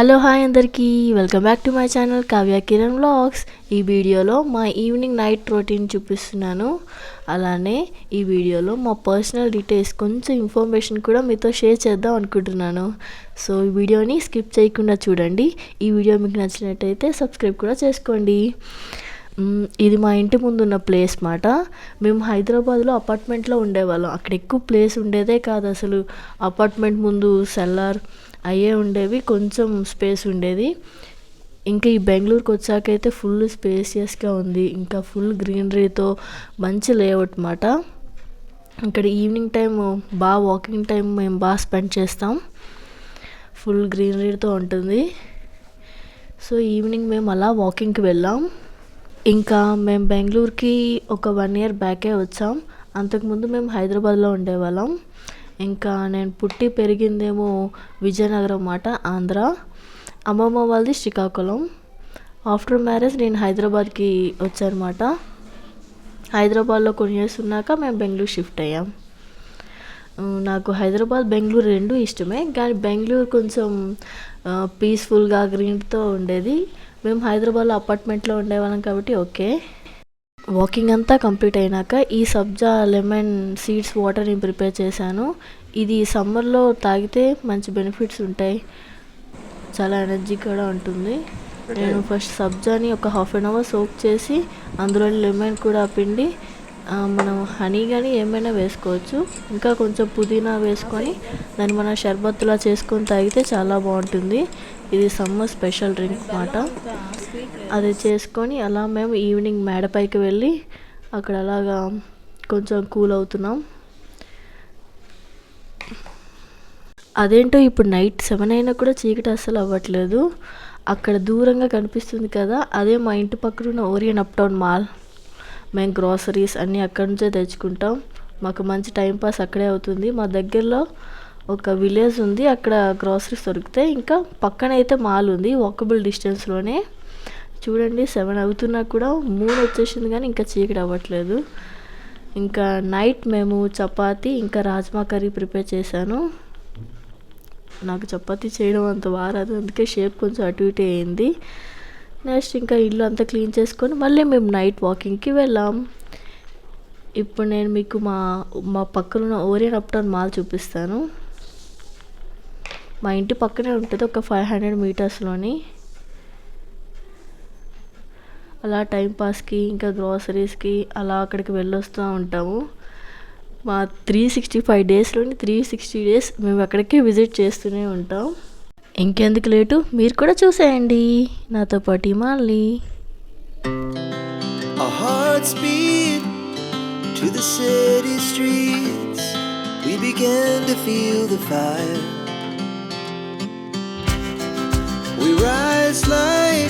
Hello hi అందరికీ welcome back to my channel Kavya Kiran vlogs. ఈ వీడియోలో మా ఈవినింగ్ నైట్ రొటీన్ చూపిస్తున్నాను. అలానే ఈ వీడియోలో మా పర్సనల్ డీటెయిల్స్ కొంచెం ఇన్ఫర్మేషన్ కూడా మీతో షేర్ చేద్దాం అనుకుంటున్నాను. సో ఈ వీడియోని స్కిప్ చేయకుండా చూడండి. ఈ వీడియో మీకు నచ్చినట్టయితే సబ్స్క్రైబ్ కూడా చేసుకోండి. ఇది మా ఇంటి ముందు ఉన్న ప్లేస్ మాట. మేము హైదరాబాద్లో అపార్ట్మెంట్లో ఉండేవాళ్ళం. అక్కడ ఎక్కువ ప్లేస్ ఉండేదే కాదు అసలు. అపార్ట్మెంట్ ముందు సెల్లార్ అయ్యే ఉండేవి కొంచెం స్పేస్ ఉండేది. ఇంకా ఈ బెంగళూరుకి వచ్చాకైతే ఫుల్ స్పేసియస్గా ఉంది. ఇంకా ఫుల్ గ్రీనరీతో మంచి లేఅవుట్ మాట ఇక్కడ ఈవినింగ్ టైం బాగా వాకింగ్ టైం మేము బాగా స్పెండ్ చేస్తాం. ఫుల్ గ్రీనరీతో ఉంటుంది. సో ఈవినింగ్ మేము అలా వాకింగ్కి వెళ్ళాం. ఇంకా మేము బెంగళూరుకి ఒక వన్ ఇయర్ బ్యాకే వచ్చాం. అంతకుముందు మేము హైదరాబాద్లో ఉండేవాళ్ళం. ఇంకా నేను పుట్టి పెరిగిందేమో విజయనగరం మాట ఆంధ్ర. అమ్మమ్మ వాళ్ళది శ్రీకాకుళం. ఆఫ్టర్ మ్యారేజ్ నేను హైదరాబాద్కి వచ్చానమాట. హైదరాబాద్లో కొన్ని ఇయర్స్ ఉన్నాక మేము బెంగళూరు షిఫ్ట్ అయ్యాం. నాకు హైదరాబాద్ బెంగళూరు రెండు ఇష్టమే కానీ బెంగళూరు కొంచెం పీస్ఫుల్గా గ్రీన్తో ఉండేది. మేము హైదరాబాద్లో అపార్ట్మెంట్లో ఉండేవాళ్ళం కాబట్టి ఓకే వాకింగ్ అంతా కంప్లీట్ అయినాక ఈ సబ్జా లెమన్ సీడ్స్ వాటర్ని ప్రిపేర్ చేశాను. ఇది సమ్మర్లో తాగితే మంచి బెనిఫిట్స్ ఉంటాయి. చాలా ఎనర్జీ కూడా ఉంటుంది. నేను ఫస్ట్ సబ్జాని ఒక హాఫ్ అన్ అవర్ సోక్ చేసి అందులో లెమన్ కూడా పిండి మనం హనీ కానీ ఏమైనా వేసుకోవచ్చు. ఇంకా కొంచెం పుదీనా వేసుకొని దాన్ని మనం షర్బత్తులా చేసుకొని తాగితే చాలా బాగుంటుంది. ఇది సమ్మర్ స్పెషల్ డ్రింక్ మాట. అది చేసుకొని అలా మేము ఈవినింగ్ మేడపైకి వెళ్ళి అక్కడ అలాగా కొంచెం కూల్ అవుతున్నాం. అదేంటో ఇప్పుడు నైట్ సెవెన్ అయినా కూడా చీకటి అస్సలు అవ్వట్లేదు. అక్కడ దూరంగా కనిపిస్తుంది కదా అదే మా ఇంటి పక్కన ఉన్న ఓరియన్ అప్ టౌన్ మాల్. మేము గ్రాసరీస్ అన్నీ అక్కడి నుంచే తెచ్చుకుంటాం. మాకు మంచి టైంపాస్ అక్కడే అవుతుంది. మా దగ్గరలో ఒక విలేజ్ ఉంది అక్కడ గ్రాసరీస్ దొరుకుతాయి ఇంకా పక్కన అయితే మాల్ ఉంది వాకబుల్ డిస్టెన్స్లోనే. చూడండి సెవెన్ అవుతున్నా కూడా మూడు వచ్చేసింది కానీ ఇంకా చీకటి అవ్వట్లేదు. ఇంకా నైట్ మేము చపాతి ఇంకా రాజ్మా కర్రీ ప్రిపేర్ చేశాను. నాకు చపాతీ చేయడం అంత బాగారాదు అందుకే షేప్ కొంచెం అటు ఇటు అయింది. నెక్స్ట్ ఇంకా ఇల్లు అంతా క్లీన్ చేసుకొని మళ్ళీ మేము నైట్ వాకింగ్కి వెళ్ళాం. ఇప్పుడు నేను మీకు మా మా పక్కన ఉన్న ఓరియన్ అప్టౌన్ మాల్ చూపిస్తాను. మా ఇంటి పక్కనే ఉంటుంది ఒక ఫైవ్ హండ్రెడ్ మీటర్స్లోని అలా టైంపాస్కి ఇంకా గ్రాసరీస్కి అలా అక్కడికి వెళ్ళొస్తూ ఉంటాము. మా త్రీ సిక్స్టీ ఫైవ్ డేస్లోని త్రీ సిక్స్టీ డేస్ మేము అక్కడికే విజిట్ చేస్తూనే ఉంటాం. ఇంకెందుకు లేటు? మీరు కూడా చూసేయండి. నాతో పాటు ఇమాలి to the city streets. We began to feel the fire. We rise like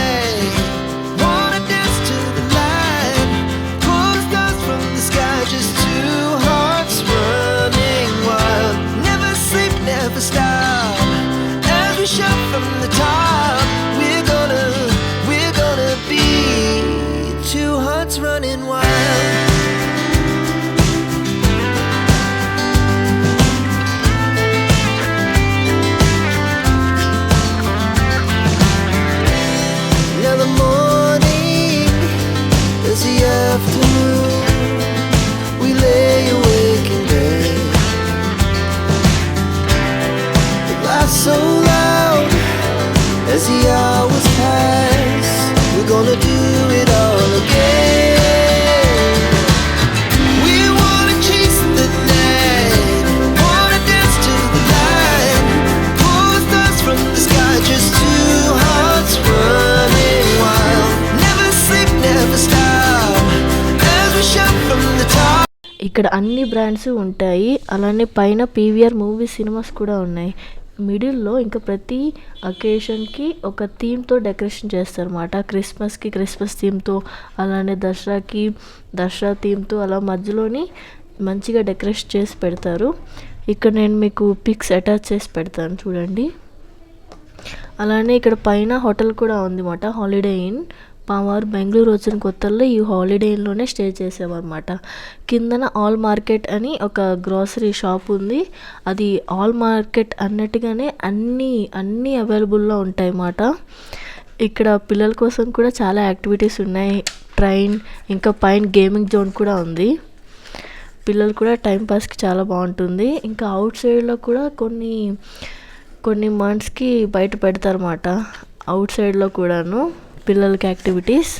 ఇక్కడ అన్ని బ్రాండ్స్ ఉంటాయి. అలానే పైన పీవీఆర్ మూవీ సినిమాస్ కూడా ఉన్నాయి. మిడిల్లో ఇంకా ప్రతి అకేషన్కి ఒక థీమ్తో డెకరేషన్ చేస్తారన్నమాట. క్రిస్మస్కి క్రిస్మస్ థీమ్తో అలానే దసరాకి దసరా థీమ్తో అలా మధ్యలోని మంచిగా డెకరేట్ చేసి పెడతారు. ఇక్కడ నేను మీకు పిక్స్ అటాచ్ చేసి పెడతాను చూడండి. అలానే ఇక్కడ పైన హోటల్ కూడా ఉందన్నమాట హాలిడే ఇన్ పావారు బెంగళూరు వచ్చిన కొత్తల్లో ఈ హాలిడేలోనే స్టే చేసామన్నమాట కిందన ఆల్ మార్కెట్ అని ఒక గ్రాసరీ షాప్ ఉంది. అది ఆల్ మార్కెట్ అన్నట్టుగానే అన్నీ అన్నీ అవైలబుల్లో ఉంటాయి అన్నమాట ఇక్కడ పిల్లల కోసం కూడా చాలా యాక్టివిటీస్ ఉన్నాయి. ట్రైన్ ఇంకా పైన గేమింగ్ జోన్ కూడా ఉంది. పిల్లలు కూడా టైంపాస్కి చాలా బాగుంటుంది. ఇంకా అవుట్ సైడ్లో కూడా కొన్ని కొన్ని మంత్స్కి బయట పెడతారన్నమాట. అవుట్ సైడ్లో కూడాను. పిల్లలకి యాక్టివిటీస్.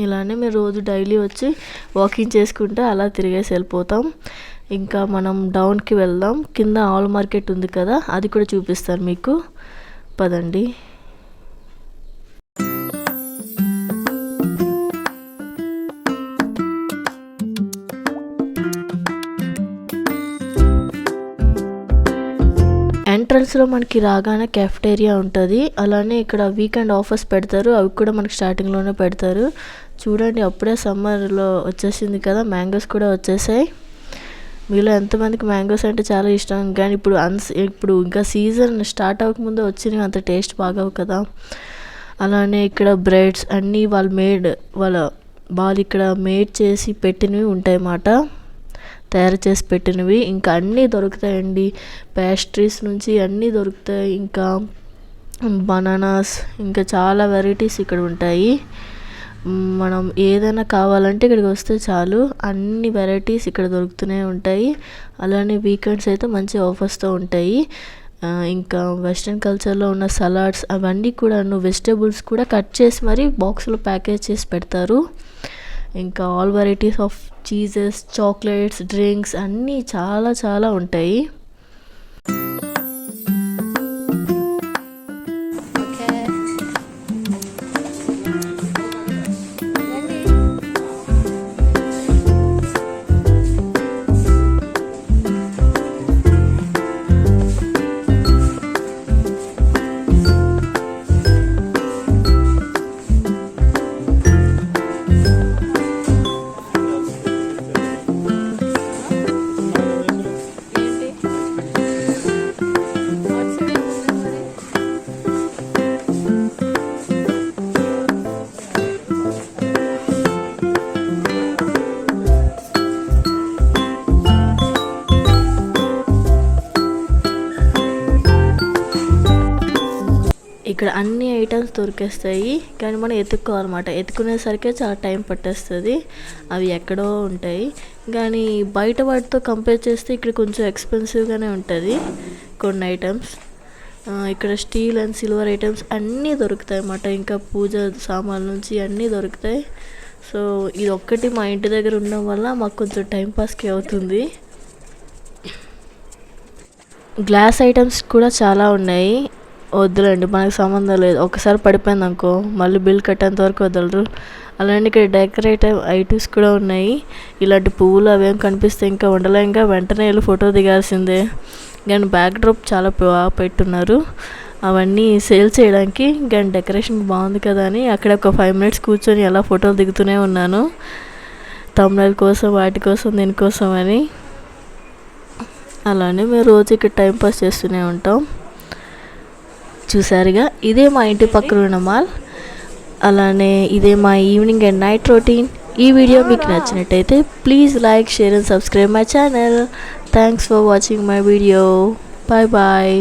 ఇలానే మేము రోజు డైలీ వచ్చి వాకింగ్ చేసుకుంటే అలా తిరిగేసి వెళ్ళిపోతాం. ఇంకా మనం డౌన్కి వెళ్దాం. కింద ఆల్ మార్కెట్ ఉంది కదా అది కూడా చూపిస్తాను మీకు. పదండి. ఎంట్రన్స్లో మనకి రాగానే కెఫ్టేరియా ఉంటుంది. అలానే ఇక్కడ వీకెండ్ ఆఫర్స్ పెడతారు. అవి కూడా మనకి స్టార్టింగ్లోనే పెడతారు. చూడండి అప్పుడే సమ్మర్లో వచ్చేసింది కదా మ్యాంగోస్ కూడా వచ్చేసాయి. మీలో ఎంతమందికి మ్యాంగోస్ అంటే చాలా ఇష్టం. కానీ ఇప్పుడు అన్స్ ఇప్పుడు ఇంకా సీజన్ స్టార్ట్ అవ్వకముందే వచ్చినవి అంత టేస్ట్ బాగవు కదా. అలానే ఇక్కడ బ్రెడ్స్ అన్నీ వాళ్ళు మేడ్ వాళ్ళ వాళ్ళు ఇక్కడ మేడ్ చేసి పెట్టినవి ఉంటాయి అన్నమాట తయారు చేసి పెట్టినవి. ఇంకా అన్నీ దొరుకుతాయండి. పేస్ట్రీస్ నుంచి అన్నీ దొరుకుతాయి. ఇంకా బనానాస్ ఇంకా చాలా వెరైటీస్ ఇక్కడ ఉంటాయి. మనం ఏదైనా కావాలంటే ఇక్కడికి వస్తే చాలు. అన్ని వెరైటీస్ ఇక్కడ దొరుకుతూనే ఉంటాయి. అలానే వీకెండ్స్ అయితే మంచి ఆఫర్స్తో ఉంటాయి. ఇంకా వెస్ట్రన్ కల్చర్లో ఉన్న సలాడ్స్ అవన్నీ కూడాను వెజిటేబుల్స్ కూడా కట్ చేసి మరీ బాక్స్లో ప్యాకేజ్ చేసి పెడతారు. ఇంకా all varieties of cheeses chocolates drinks అన్నీ చాలా చాలా ఉంటాయి. ఇక్కడ అన్ని ఐటమ్స్ దొరికేస్తాయి. కానీ మనం ఎత్తుక్కోవాలన్నమాట ఎత్తుకునేసరికి చాలా టైం పట్టేస్తుంది. అవి ఎక్కడో ఉంటాయి. కానీ బయట వాటితో కంపేర్ చేస్తే ఇక్కడ కొంచెం ఎక్స్పెన్సివ్గానే ఉంటుంది కొన్ని ఐటమ్స్ ఇక్కడ స్టీల్ అండ్ సిల్వర్ ఐటమ్స్ అన్నీ దొరుకుతాయి అన్నమాట ఇంకా పూజ సామాన్ల నుంచి అన్నీ దొరుకుతాయి. సో ఇది ఒక్కటి మా ఇంటి దగ్గర ఉండడం వల్ల మాకు కొంచెం టైంపాస్కి అవుతుంది. గ్లాస్ ఐటమ్స్ కూడా చాలా ఉన్నాయి. వద్దులేండి మనకు సంబంధం లేదు. ఒకసారి పడిపోయింది అనుకో మళ్ళీ బిల్ కట్టేంత వరకు వదలరు. అలానే ఇక్కడ డెకరేటివ్ ఐటమ్స్ కూడా ఉన్నాయి. ఇలాంటి పువ్వులు అవేం కనిపిస్తే ఇంకా ఉండలే. ఇంకా వెంటనే వెళ్ళి ఫోటో దిగాల్సిందే. కానీ బ్యాక్ డ్రాప్ చాలా బాగా పెట్టున్నారు. అవన్నీ సేల్ చేయడానికి కానీ డెకరేషన్ బాగుంది కదా అని అక్కడ ఒక ఫైవ్ మినిట్స్ కూర్చొని అలా ఫోటోలు దిగుతూనే ఉన్నాను. తమిళ కోసం వాటి కోసం దీనికోసం అని. అలానే మేము రోజు ఇక్కడ టైంపాస్ చేస్తూనే ఉంటాం. చూసారుగా ఇదే మా ఇంటి పక్కన ఉన్న మాల్ అలానే ఇదే మా ఈవినింగ్ అండ్ నైట్ రొటీన్ ఈ వీడియో మీకు నచ్చినట్టయితే please like share and subscribe my channel thanks for watching my video bye bye